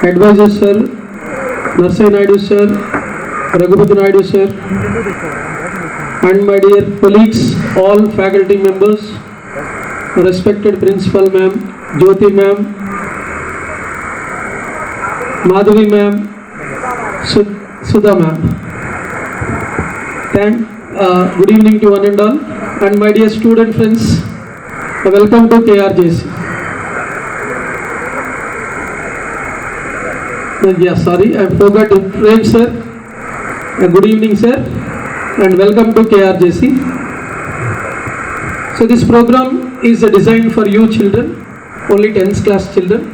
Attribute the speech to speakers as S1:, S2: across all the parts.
S1: Advisors sir, Narsai Naidu sir, Raghupathy Naidu sir, and my dear colleagues, all faculty members, respected Principal ma'am, Jyoti ma'am, Madhavi ma'am, Sudha ma'am. Uh, good evening to one and all, and my dear student friends, welcome to KRJC. Uh, yes, sorry, I forgot to frame, sir. Uh, good evening, sir, and welcome to KRJC. So this program is designed for you children, only 10th class children.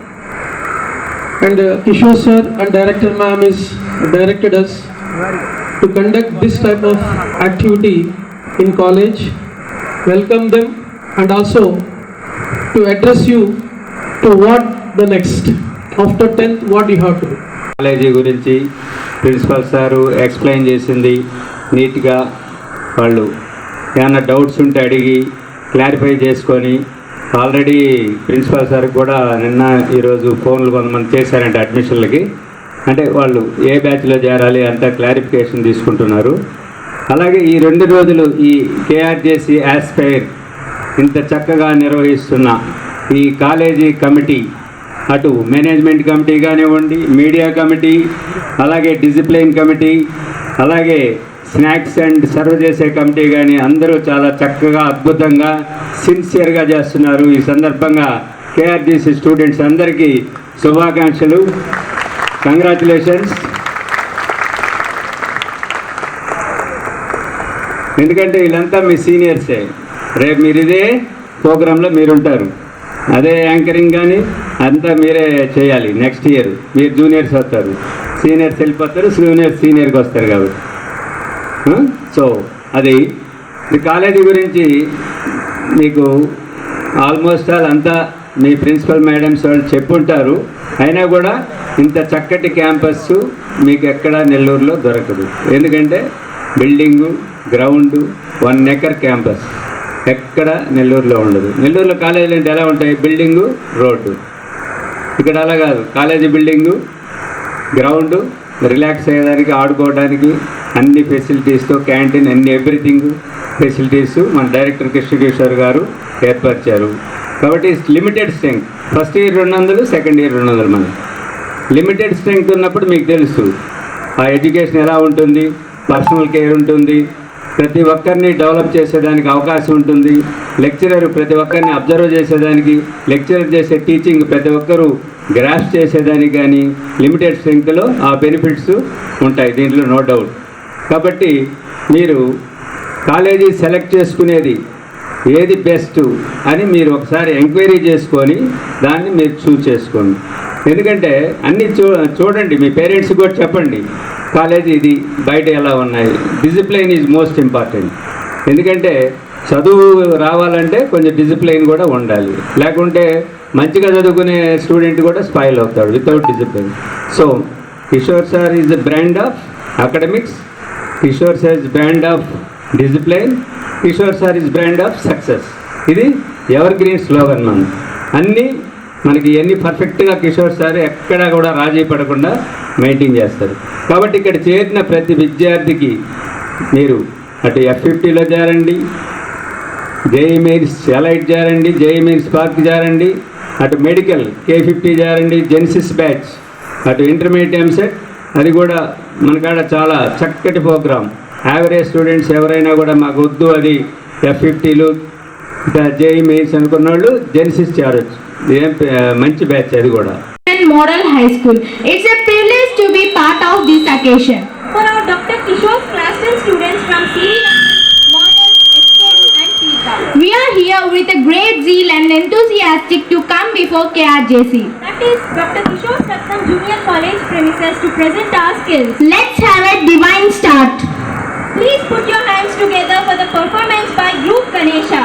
S1: And uh, Kishore sir and director ma'am is directed us to conduct this type of activity in college. Welcome them and also to address you to what the next. After tenth what you have to
S2: college గురించి principal sir explain చేసింది నీట్గా వాళ్ళు ఏమైనా doubts ఉంటే అడిగి clarify చేసుకొని already principal sir కూడా నిన్న ఈరోజు ఫోన్లు కొంతమంది చేశారంటే అడ్మిషన్లకి అంటే వాళ్ళు ఏ బ్యాచ్లో చేరాలి అంత క్లారిఫికేషన్ తీసుకుంటున్నారు అలాగే ఈ రెండు రోజులు ఈ కేఆర్జేసీ యాస్పైర్ ఇంత చక్కగా నిర్వహిస్తున్న ఈ కాలేజీ కమిటీ అటు మేనేజ్మెంట్ కమిటీ కానివ్వండి మీడియా కమిటీ అలాగే డిసిప్లిన్ కమిటీ అలాగే స్నాక్స్ అండ్ సర్వ్ చేసే కమిటీ కానీ అందరూ చాలా చక్కగా అద్భుతంగా సిన్సియర్గా చేస్తున్నారు ఈ సందర్భంగా కేఆర్టీసీ స్టూడెంట్స్ అందరికీ శుభాకాంక్షలు కంగ్రాచులేషన్స్ ఎందుకంటే వీళ్ళంతా మీ సీనియర్సే రేపు మీరు ఇదే ప్రోగ్రాంలో మీరుంటారు అదే యాంకరింగ్ కానీ అంతా మీరే చేయాలి నెక్స్ట్ ఇయర్ మీరు జూనియర్స్ వస్తారు సీనియర్స్ వెళ్ళిపోతారు జూనియర్స్ సీనియర్కి వస్తారు కాబట్టి సో అది కాలేజీ గురించి మీకు ఆల్మోస్ట్ ఆల్ అంతా మీ ప్రిన్సిపల్ మేడమ్స్ వాళ్ళు చెప్పుంటారు అయినా కూడా ఇంత చక్కటి క్యాంపస్ మీకు ఎక్కడ నెల్లూరులో దొరకదు ఎందుకంటే building ground one acre campus ఎక్కడ నెల్లూరులో ఉండదు నెల్లూరులో కాలేజీలు అంటే ఎలా ఉంటాయి బిల్డింగు రోడ్డు ఇక్కడ అలా కాదు కాలేజీ బిల్డింగు గ్రౌండ్ రిలాక్స్ అయ్యేదానికి ఆడుకోవడానికి అన్ని ఫెసిలిటీస్తో క్యాంటీన్ అన్ని ఎవ్రీథింగ్ ఫెసిలిటీస్ మన డైరెక్టర్ కృష్ణకేశ్వర్ గారు ఏర్పరిచారు కాబట్టి లిమిటెడ్ స్ట్రెంగ్త్ ఫస్ట్ ఇయర్ రెండు వందలు సెకండ్ ఇయర్ రెండు వందలు మనకి లిమిటెడ్ స్ట్రెంగ్త్ ఉన్నప్పుడు మీకు తెలుసు ఆ ఎడ్యుకేషన్ ఎలా ఉంటుంది పర్సనల్ కేర్ ఉంటుంది ప్రతి ఒక్కరిని డెవలప్ చేసేదానికి అవకాశం ఉంటుంది లెక్చరర్ ప్రతి ఒక్కరిని అబ్జర్వ్ చేసేదానికి లెక్చరర్ చేసే టీచింగ్ ప్రతి ఒక్కరూ గ్రాఫ్ చేసేదానికి కానీ లిమిటెడ్ స్ట్రెంగ్లో ఆ బెనిఫిట్స్ ఉంటాయి దీంట్లో నో డౌట్ కాబట్టి మీరు కాలేజీ సెలెక్ట్ చేసుకునేది ఏది బెస్ట్ అని మీరు ఒకసారి ఎంక్వైరీ చేసుకొని దాన్ని మీరు చూస్ చేసుకోండి ఎందుకంటే అన్నీ చూ చూడండి మీ పేరెంట్స్ కూడా చెప్పండి కాలేజ్ ఇది బయట ఎలా ఉన్నాయి డిసిప్లైన్ ఈజ్ మోస్ట్ ఇంపార్టెంట్ ఎందుకంటే చదువు రావాలంటే కొంచెం డిసిప్లైన్ కూడా ఉండాలి లేకుంటే మంచిగా చదువుకునే స్టూడెంట్ కూడా స్పాయిల్ అవుతాడు without discipline so Kishore sir is the brand of academics Kishore sir is brand of discipline Kishore sir is brand of success ఇది ఎవర్ గ్రీన్ స్లోగన్ మనం అన్నీ మనకి ఇవన్నీ పర్ఫెక్ట్గా కిషోర్ సార్ ఎక్కడా కూడా రాజీ పడకుండా మెయింటైన్ చేస్తారు కాబట్టి ఇక్కడ చేరిన ప్రతి విద్యార్థికి మీరు అటు ఎఫ్ ఫిఫ్టీలో చేరండి జేఈ మెయిన్స్ ఎలైట్ చేరండి జేఈ మెయిన్స్ పార్క్ చేరండి అటు మెడికల్ కే ఫిఫ్టీ చేరండి జెన్సిస్ బ్యాచ్ అటు ఇంటర్మీడియట్ ఎంసెట్ అది కూడా మనకాడ చాలా చక్కటి ప్రోగ్రామ్ యావరేజ్ స్టూడెంట్స్ ఎవరైనా కూడా మాకు వద్దు అది ఎఫ్ ఫిఫ్టీలు జేఈ మెయిన్స్ అనుకున్న వాళ్ళు జెన్సిస్ చేరొచ్చు మంచి బ్యాచ్ అది కూడా
S3: model high school it's a privilege to be part
S4: of this occasion for our doctor Kishore class 10 students from C
S3: We are here with a great zeal and enthusiastic to come before KRJC.
S4: That is Dr. Kishore Satnam Junior College premises to present our skills.
S3: Let's have a divine start.
S4: Please put your hands together for the performance by Group Ganesha.